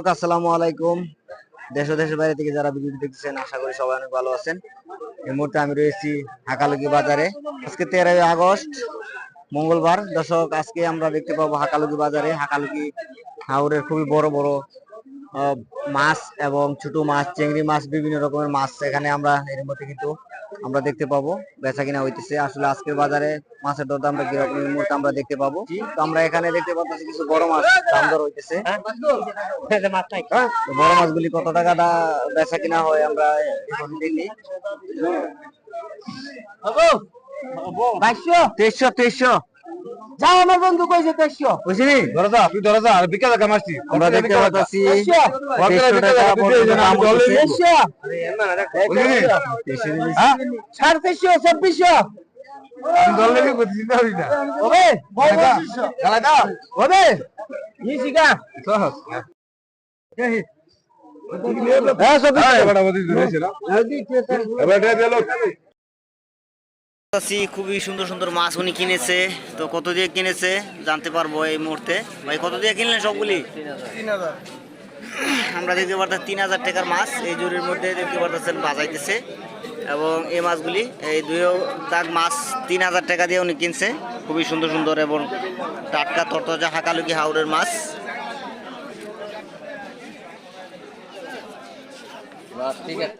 দর্শক, আসসালামু আলাইকুম। দেশ দেশের বাইরে থেকে যারা ভিডিওটি দেখতেছেন আশা করি সবাই অনেক ভালো আছেন। এই মুহূর্তে আমি রয়েছি হাকালুকি বাজারে। আজকে তেরোই আগস্ট মঙ্গলবার। দর্শক আজকে আমরা দেখতে পাবো হাকালুকি বাজারে। হাকালুকি হাওরের খুবই বড় বড় মাছ এবং ছোট মাছ চিংড়ি মাছ বিভিন্ন রকমের মাছ। এখানে আমরা এর মধ্যে কিন্তু আমরা দেখতে পাবো। বেচা কিনা হইতেছে। আসলে আজকের বাজারে মাছের দর দামটা কীরকম এই মুহূর্তে আমরা দেখতে পাবো। তো আমরা এখানে দেখতে পাচ্ছি কিছু বড় মাছ দাম দর হইতেছে। তো বড় মাছগুলি কত টাকা দা বেচা কিনা হয় আমরা এখন দেখি। বাইশশো। তেইশশো তেইশশো। যাও আমার বন্ধু কইছে তেইশশো বুঝলি ধরো তুই ধরো যা আর বিকা দেখা মারছি। আমরা দেখতে পাচ্ছি টাকা হ্যাঁ? সাড়ে তেইশশো চব্বিশশো আমি দল লেগে করছি না। হবে গালা দা হবে নিশিকা সহজ হ্যাঁ সব হ্যাঁ এবারে আছি খুবই সুন্দর সুন্দর মাছ উনি কিনেছে। তো কত দিয়ে কিনেছে জানতে পারব এই মুহূর্তে। ভাই কত দিয়ে কিনলেন সবগুলি? আমরা দেখতে পারতাম তিন হাজার টাকার মাছ এই জুড়ির মধ্যে দেখতে পারতেছেন বাজাইতেছে। এবং এই মাছগুলি এই দুই দাগ মাছ তিন হাজার টাকা দিয়ে উনি কিনছে। খুবই সুন্দর সুন্দর এবং টাটকা তরতাজা হাকালুকি হাওড়ের মাছ। দেখতেছি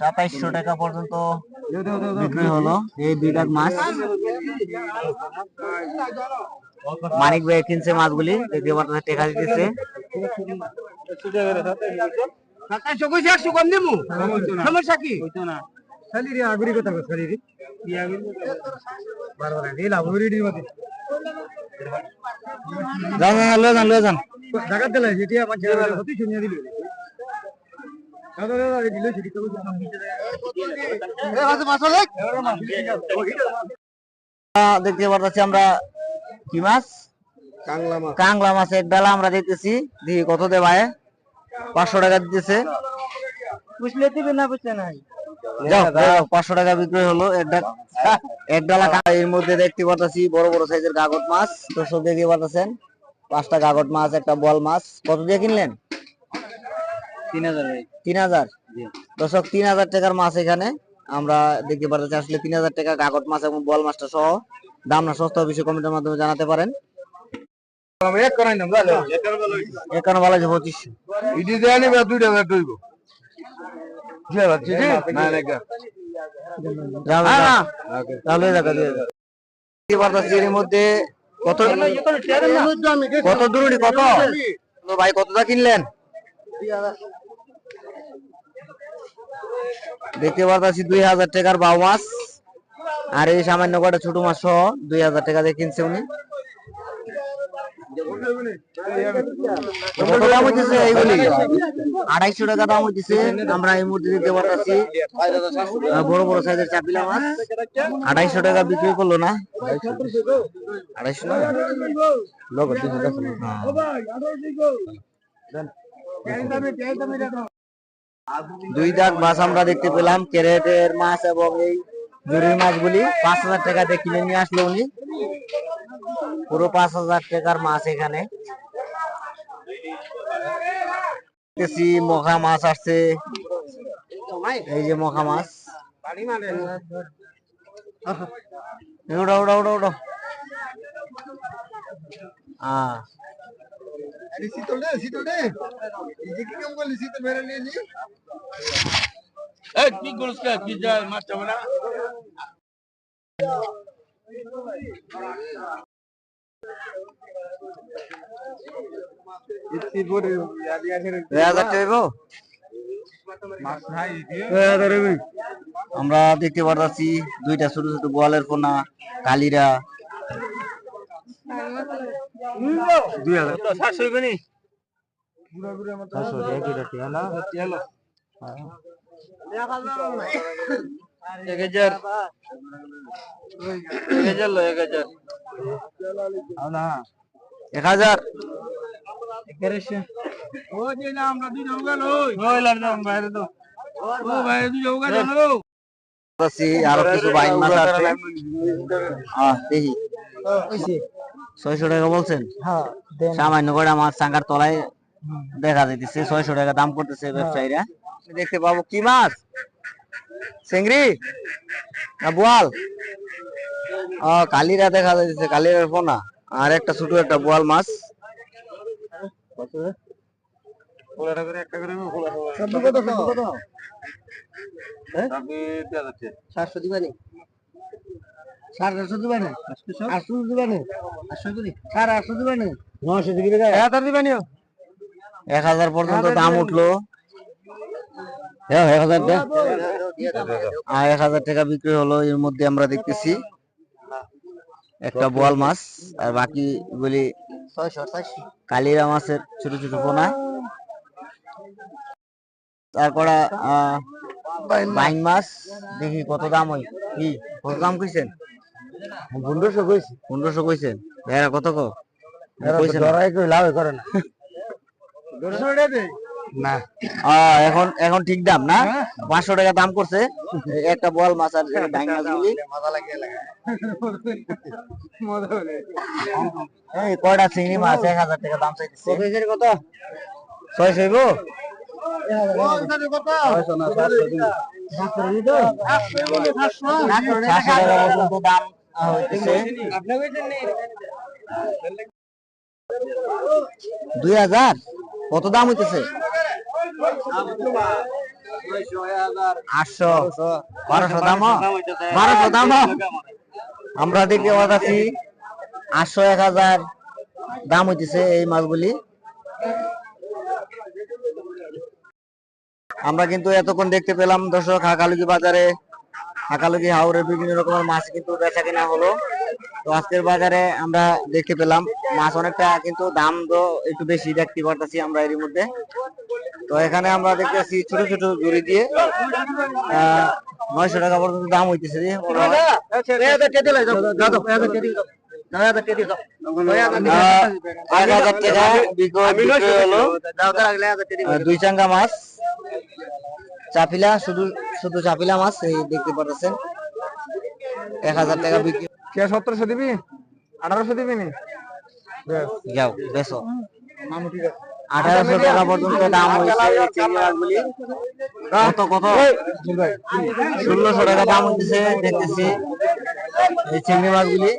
সাতাইশশো টাকা পর্যন্ত বিক্রি হলো এই দাগ মাছ। মানিক ভাই কিনছে মাছগুলি দেখতে পাচ্ছেন টেকা দিতেছে। সাতাইশশো কইছে একশো কম দিমু? সমস্যা কি? খালি আগুরি কথা খালি রে বারবার লাভ দি মতে যান যান লয়ে যান লয়ে যান। জায়গা দিলে যেটি আমার ছেলে হতে শুনিয়ে দিল দাদা দাদা দিল সেটি তো এ মাছ মাছ লেখ আহ, দেখতে পাচ্ছি আমরা কি মাছ? কাংলা মাছ। কাংলা এক ডালা আমরা দেখতেছি। দেখি কত দে পাঁচশো টাকা দিতেছে। বুঝলে দিবে না বুঝতে নাই। পাঁচশো টাকা বিক্রি হলো। এক ডালা এর মধ্যে দেখতে পাচ্ছি বড় বড় সাইজের কাগজ মাছ। দর্শক দেখতে পাচ্ছেন পাঁচটা কাগজ মাছ একটা বল মাছ। কত দিয়ে কিনলেন? তিন হাজার দর্শক তিন হাজার টাকার মাছ এখানে। আমরা দেখতে পাচ্ছি আসলে তিন হাজার টাকা কাগজ মাছ এবং বল মাছটা সহ। দাম না সস্তা বিষয় কমেন্টের মাধ্যমে জানাতে পারেন। আমি এক করাই নাম জানো এখানে বলা যায় পঁচিশশো ইডি দেয় বা দুইটা হাজার দইব কি হবে ঠিক না না কা যাও, যাও। তাহলে দেখা দিয়ে দাও। দেখতে পারতাছি এর মধ্যে কত? কত দূরটি কত? ভাই কতটা কিনলেন? দেখতে পারতাছি দুই হাজার টাকার বাউ মাছ। আর এই সামান্য কটা ছোট মাছ সহ দুই হাজার টাকা দিয়ে কিনছে উনি। কত দাম হইতেছে এইগুলি? আড়াইশো টাকা দাম হইতেছে। আমরা এই মুহূর্তে দেখতে পারতাছি বড় বড় সাইজের চাপিলা মাছ। আড়াইশো টাকা বিক্রি করল না? আড়াইশো না? লোক দুশো টাকা। দুই দাগ মাছ আমরা দেখতে পেলাম ক্যারেটের মাছ এবং এই জুড়ির মাছগুলি পাঁচ হাজার টাকা দিয়ে কিনে নিয়ে আসলো উনি। পুরো পাঁচ হাজার টাকার মাছ এখানে। মখা মাছ আসছে। এই যে মখা মাছ। ওটা ওটা ওটা ওটা আহ। শীতল দে শীতল দে। কি কাম করলি শীতল মেরে নিয়ে কি করছ কি যায়? মাছ না? আমরা দেখতে পারতাছি দুইটা ছোট ছোট গোয়ালের কোনা কালিরা। দুই হাজার। সাতশো এক হাজার। এক হাজার লো এক হাজার। এক হাজার। ছয়শো টাকা বলছেন? সামান্য করে আমার সাঙ্গার তলায় দেখা যাইতেছে ছয়শো টাকা দাম করতেছে ব্যবসায়ীরা। দেখতে পাবো কি মাছ? চিংড়ি না বোয়াল? ও কালিরা দেখা যাইতেছে কালিরার পোনা। আর একটা ছোট একটা বোয়াল মাছ। সাতশো দিবানি। সাড়ে চারশো দিবানি? আটশো দিবানি? আটশো দিবি? সাড়ে আটশো দিবানি? নশো দিবি এত দিবানি এক হাজার পর্যন্ত দাম উঠল। এক হাজার এক হাজার টাকা বিক্রি হলো এর মধ্যে আমরা দেখতেছি একটা বোয়াল মাছ আর বাকি গুলি কালিরা মাছের ছোট ছোট পোনা। তারপরে আহ, বাইন মাছ দেখি কত দাম হয়। কি কত দাম কইছেন? পনেরোশো কইছি। পনেরোশো কইছেন? এরা কত কো কইছেন? ধরাই কই লাভ করে না। না। এখন এখন ঠিক দাম, না? পাঁচশো টাকা দাম করছে। একটা বল মাছ আর কয়টা চিংড়ি মাছ? এক হাজার টাকা দাম চাইতেছে। কত হইব সাতশো দাম দুই হাজার? কত দাম হইতেছে? আটশো। আমরা দেখতে পাচ্ছি, আটশো এক হাজার দাম হইতেছে এই মাছগুলি। আমরা কিন্তু এতক্ষণ দেখতে পেলাম দর্শক, হাকালুকি বাজারে, হাকালুকি হাওড়ের বিভিন্ন রকমের মাছ কিন্তু বেচা কিনা হলো। তো আজকের বাজারে আমরা দেখতে পেলাম মাছ অনেকটা কিন্তু দাম তো একটু বেশি দেখতে পারতেছি আমরা এর মধ্যে। তো এখানে আমরা দেখতেছি ছোট ছোট জুড়ি দিয়ে নয়শো টাকা পর্যন্ত দাম হইতেছে দুই চাঙ্গা মাছ। চাপিলা শুধু শুধু চাপিলা মাছ এই দেখতে পাচ্ছেন এক হাজার টাকা বিক্রি কে সতেরোশো দিবি? আঠারোশো দিবি নি? যাও বেশ। আঠারোশো টাকা পর্যন্ত দাম হয়েছে এই কত কত? ষোলোশো টাকা দাম হচ্ছে দেখতেছি। এই চিংড়ি মাছগুলি।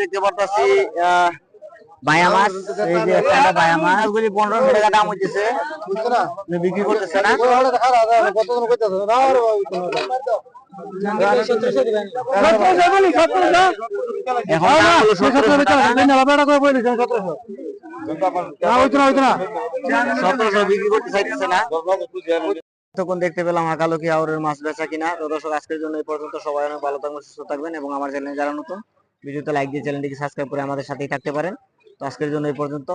দেখতে পারতাছি আহ, বায়া মাছ এই যে একটা বায়া মাছ গুলি পনেরোশো টাকা দাম হইতেছে। বিক্রি করতেছে না? এখন দাম হলো 1700 টাকা। সতেরোশো বিক্রি করতে চাইতেছে না। তখন দেখতে পেলাম আকালো কি আউরের মাছ বেচা কিনা। তো দর্শক আজকের জন্য এই পর্যন্ত। সবাই অনেক ভালো থাকবেন সুস্থ থাকবেন এবং আমার চ্যানেলে যারা নতুন ভিডিওতে লাইক দিয়ে চ্যানেলটিকে সাবস্ক্রাইব করে আমাদের সাথেই থাকতে পারেন। আজকের জন্য এই পর্যন্ত।